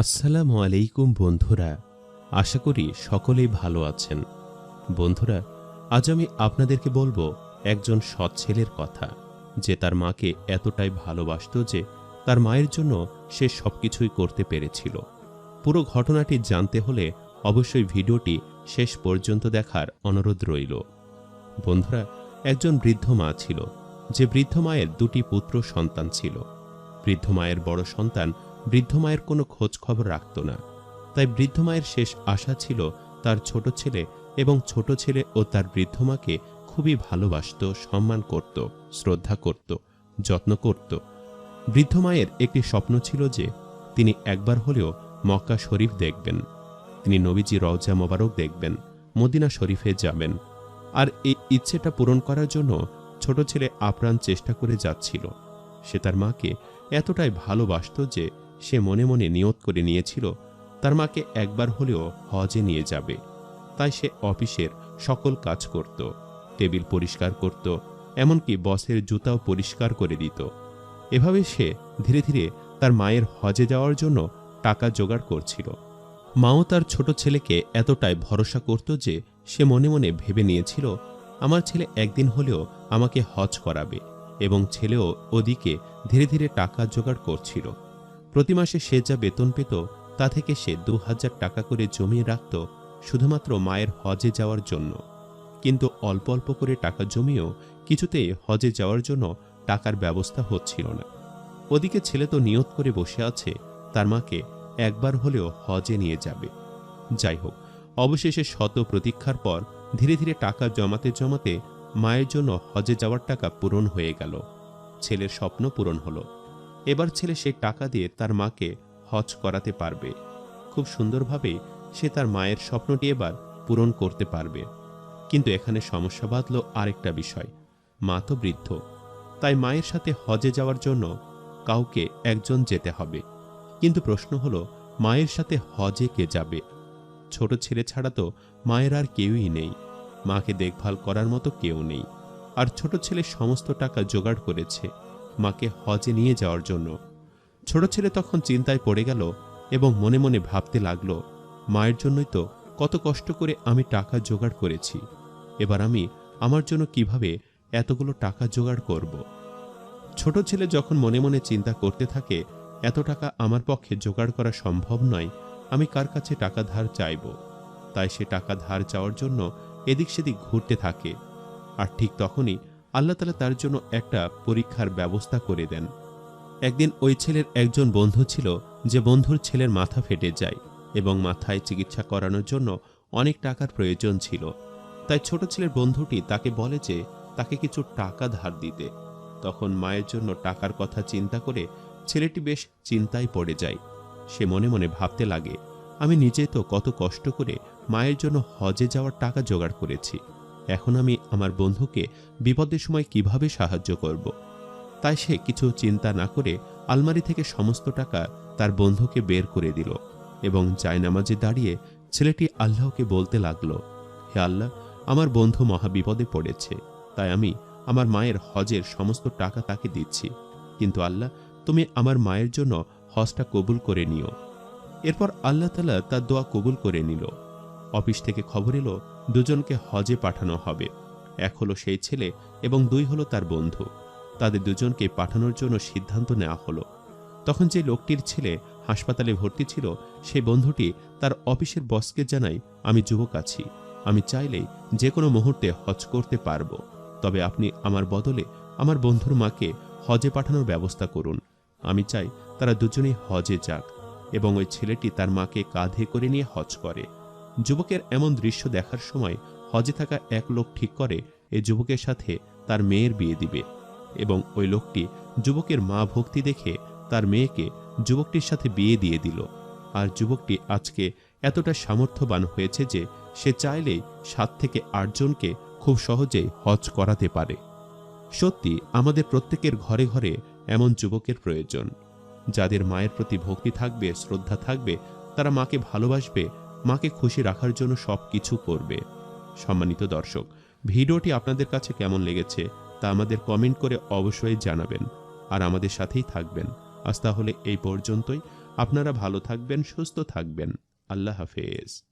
আসসালামু আলাইকুম বন্ধুরা, আশা করি সকলেই ভালো আছেন। বন্ধুরা, আজ আমি আপনাদেরকে বলব একজন সৎ ছেলের কথা, যে তার মাকে এতটাই ভালোবাসত যে তার মায়ের জন্য সে সবকিছুই করতে পেরেছিল। পুরো ঘটনাটি জানতে হলে অবশ্যই ভিডিওটি শেষ পর্যন্ত দেখার অনুরোধ রইল। বন্ধুরা, একজন বৃদ্ধ মা ছিল, যে বৃদ্ধ মায়ের দুটি পুত্র সন্তান ছিল। বৃদ্ধ মায়ের বড় সন্তান বৃদ্ধ মায়ের কোনো খোঁজ খবর রাখত না। তাই বৃদ্ধ মায়ের শেষ আশা ছিল তার ছোট ছেলে এবং ছোট ছেলে ও তার বৃদ্ধ মাকে খুবই ভালোবাসত, সম্মান করত, শ্রদ্ধা করত, যত্ন করত। বৃদ্ধ মায়ের একটি স্বপ্ন ছিল যে তিনি একবার হলেও মক্কা শরীফ দেখবেন। তিনি নবীজি রওজা মোবারক দেখবেন, মদিনা শরীফে যাবেন। আর এই ইচ্ছেটা পূরণ করার জন্য ছোট ছেলে আপ্রাণ চেষ্টা করে যাচ্ছিল। সে তার মাকে এতটাই ভালোবাসত যে সে মনে মনে নিয়ত করে নিয়েছিল, তার মাকে একবার হলেও হজে নিয়ে যাবে। তাই সে অফিসের সকল কাজ করত, টেবিল পরিষ্কার করত, এমনকি বসের জুতাও পরিষ্কার করে দিত। এভাবে সে ধীরে ধীরে তার মায়ের হজে যাওয়ার জন্য টাকা জোগাড় করছিল। মাও তার ছোট ছেলেকে এতটাই ভরসা করত যে সে মনে মনে ভেবে নিয়েছিল, আমার ছেলে একদিন হলেও আমাকে হজ করাবে। এবং ছেলেও ওদিকে ধীরে ধীরে টাকা জোগাড় করছিল। প্রতি মাসে সে যা বেতন পেত, তা থেকে সে দু হাজার টাকা করে জমিয়ে রাখত শুধুমাত্র মায়ের হজে যাওয়ার জন্য। কিন্তু অল্প অল্প করে টাকা জমিয়েও কিছুতেই হজে যাওয়ার জন্য টাকার ব্যবস্থা হচ্ছিল না। ওদিকে ছেলে তো নিয়ত করে বসে আছে, তার মাকে একবার হলেও হজে নিয়ে যাবে। যাই হোক, অবশেষে শত প্রতীক্ষার পর ধীরে ধীরে টাকা জমাতে জমাতে মায়ের জন্য হজে যাওয়ার টাকা পূরণ হয়ে গেল। ছেলের স্বপ্ন পূরণ হলো। এবার ছেলে সেই টাকা দিয়ে তার মাকে হজ করাতে পারবে। খুব সুন্দরভাবে সে তার মায়ের স্বপ্নটি এবার পূরণ করতে পারবে। কিন্তু এখানে সমস্যা বাঁধল আরেকটা বিষয়। মা তো বৃদ্ধ। তাই মায়ের সাথে হজে যাওয়ার জন্য কাউকে একজন যেতে হবে। কিন্তু প্রশ্ন হলো, মায়ের সাথে হজে কে যাবে? ছোট ছেলে ছাড়া তো মায়ের আর কেউই নেই। মাকে দেখভাল করার মতো কেউ নেই। আর ছোট ছেলে সমস্ত টাকা জোগাড় করেছে। মাকে হজে নিয়ে যাওয়ার জন্য। ছোট ছেলে তখন চিন্তায় পড়ে গেল এবং মনে মনে ভাবতে লাগল, মায়ের জন্যই তো কত কষ্ট করে আমি টাকা জোগাড় করেছি। এবার আমি আমার জন্য কীভাবে এতগুলো টাকা জোগাড় করব? ছোট ছেলে যখন মনে মনে চিন্তা করতে থাকে, এত টাকা আমার পক্ষে জোগাড় করা সম্ভব নয়, আমি কার কাছে টাকা ধার চাইব? তাই সে টাকা ধার চাওয়ার জন্য এদিক সেদিক ঘুরতে থাকে। আর ঠিক তখনই আল্লাহ তালা তার জন্য একটা পরীক্ষার ব্যবস্থা করে দেন। একদিন ওই ছেলের একজন বন্ধু ছিল যে বন্ধুর ছেলের মাথা ফেটে যায় এবং মাথায় চিকিৎসা করানোর জন্য অনেক টাকার প্রয়োজন ছিল। তাই ছোট ছেলের বন্ধুটি তাকে বলে যে তাকে কিছু টাকা ধার দিতে। তখন মায়ের জন্য টাকার কথা চিন্তা করে ছেলেটি বেশ চিন্তায় পড়ে যায়। সে মনে মনে ভাবতে লাগে, আমি নিজে তো কত কষ্ট করে মায়ের জন্য হজে যাওয়ার টাকা জোগাড় করেছি। এখন আমি আমার বন্ধুকে বিপদের সময় কীভাবে সাহায্য করব? তাই সে কিছু চিন্তা না করে আলমারি থেকে সমস্ত টাকা তার বন্ধুকে বের করে দিল এবং জায়নামাজে দাঁড়িয়ে ছেলেটি আল্লাহকে বলতে লাগল, হে আল্লাহ, আমার বন্ধু মহাবিপদে পড়েছে, তাই আমি আমার মায়ের হজের সমস্ত টাকা তাকে দিচ্ছি। কিন্তু আল্লাহ, তুমি আমার মায়ের জন্য হজটা কবুল করে নিও। এরপর আল্লাহ তালা তার দোয়া কবুল করে নিল। অফিস থেকে খবর এলো দুজনকে হজে পাঠানো হবে। এক হলো সেই ছেলে এবং দুই হলো তার বন্ধু। তাদের দুজনকে পাঠানোর জন্য সিদ্ধান্ত নেওয়া হলো। তখন যে লোকটির ছেলে হাসপাতালে ভর্তি ছিল সেই বন্ধুটি তার অফিসের বসকে জানায়, আমি যুবক আছি। আমি চাইলেই যে কোনো মুহূর্তে হজ করতে পারব। তবে আপনি আমার বদলে আমার বন্ধুর মাকে হজে পাঠানোর ব্যবস্থা করুন। আমি চাই তারা দুজনেই হজে যাক এবং ওই ছেলেটি তার মাকে কাঁধে করে নিয়ে হজ করে। যুবকের এমন দৃশ্য দেখার সময় হজে থাকা এক লোক ঠিক করে এই যুবকের সাথে তার মেয়ের বিয়ে দিবে এবং ওই লোকটি যুবকের মা ভক্তি দেখে তার মেয়েকে যুবকটির সাথে বিয়ে দিয়ে দিল। আর যুবকটি আজকে এতটা সামর্থ্যবান হয়েছে যে সে চাইলেই সাত থেকে আটজনকে খুব সহজেই হজ করাতে পারে। সত্যি, আমাদের প্রত্যেকের ঘরে ঘরে এমন যুবকের প্রয়োজন। যাদের মায়ের প্রতি ভক্তি থাকবে, শ্রদ্ধা থাকবে, তারা মাকে ভালোবাসবে মাকে খুশি রাখার জন্য সব কিছু করবে। সম্মানিত দর্শক, ভিডিওটি আপনাদের কাছে কেমন লেগেছে তা আমাদের কমেন্ট করে অবশ্যই জানাবেন। আর আমাদের সাথেই থাকবেন। আজ তাহলে এই পর্যন্তই। আপনারা ভালো থাকবেন, সুস্থ থাকবেন। আল্লাহ হাফেজ।